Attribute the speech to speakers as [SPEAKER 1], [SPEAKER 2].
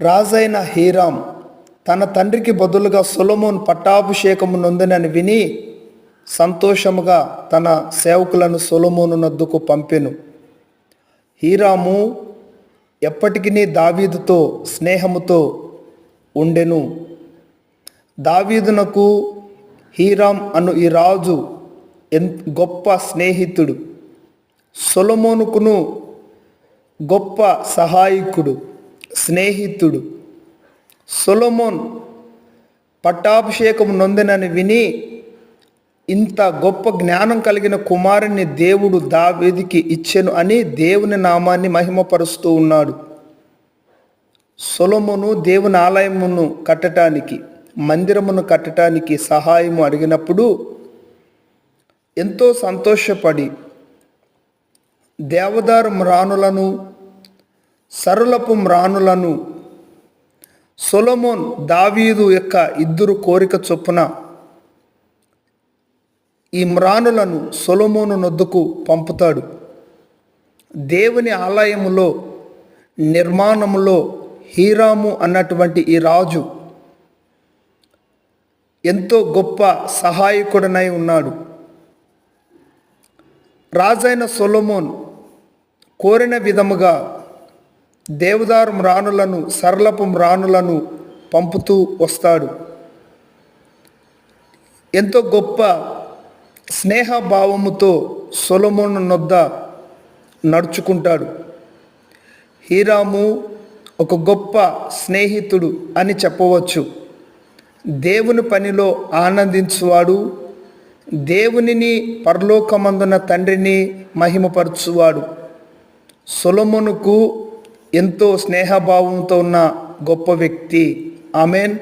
[SPEAKER 1] రాజైన హీరాం తన తండ్రికి బదులుగా సులమోన్ పట్టాభిషేకము నొందినని విని సంతోషముగా తన సేవకులను సులమోను నద్దుకు పంపెను. హీరాము ఎప్పటికీ దావీదుతో స్నేహముతో ఉండెను. దావీదునకు హీరాం అను ఈ రాజు ఎన్ గొప్ప స్నేహితుడు. సొలమోనుకును గొప్ప సహాయకుడు. స్నేహితుడు. సొలొమోన్ పట్టాభిషేకం నొందినని విని ఇంత గొప్ప జ్ఞానం కలిగిన కుమారుని దేవుడు దావేదికి ఇచ్చెను అని దేవుని నామాన్ని మహిమపరుస్తూ ఉన్నాడు. సొలమును దేవుని ఆలయమును కట్టడానికి మందిరమును కట్టడానికి సహాయము అడిగినప్పుడు ఎంతో సంతోషపడి దేవదారు మ్రాణులను సరళపు మ్రానులను సొలమోన్ దావీదు యొక్క ఇద్దరు కోరిక చొప్పున ఈ మ్రానులను సొలొమోను నొద్దుకు పంపుతాడు. దేవుని ఆలయములో నిర్మాణములో హీరాము అన్నటువంటి ఈ రాజు ఎంతో గొప్ప సహాయకుడనై ఉన్నాడు. రాజైన సొలొమోన్ కోరిన విధముగా దేవదారు రాణులను సరళపు రాణులను పంపుతూ వస్తాడు. ఎంతో గొప్ప స్నేహభావముతో సొలొమోను నొద్ద నడుచుకుంటాడు. హీరాము ఒక గొప్ప స్నేహితుడు అని చెప్పవచ్చు. దేవుని పనిలో ఆనందించువాడు దేవునిని పరలోకమందున తండ్రిని మహిమపరచువాడు. సొలమునుకు ఎంతో స్నేహభావంతో ఉన్న గొప్ప వ్యక్తి. ఆమెన్.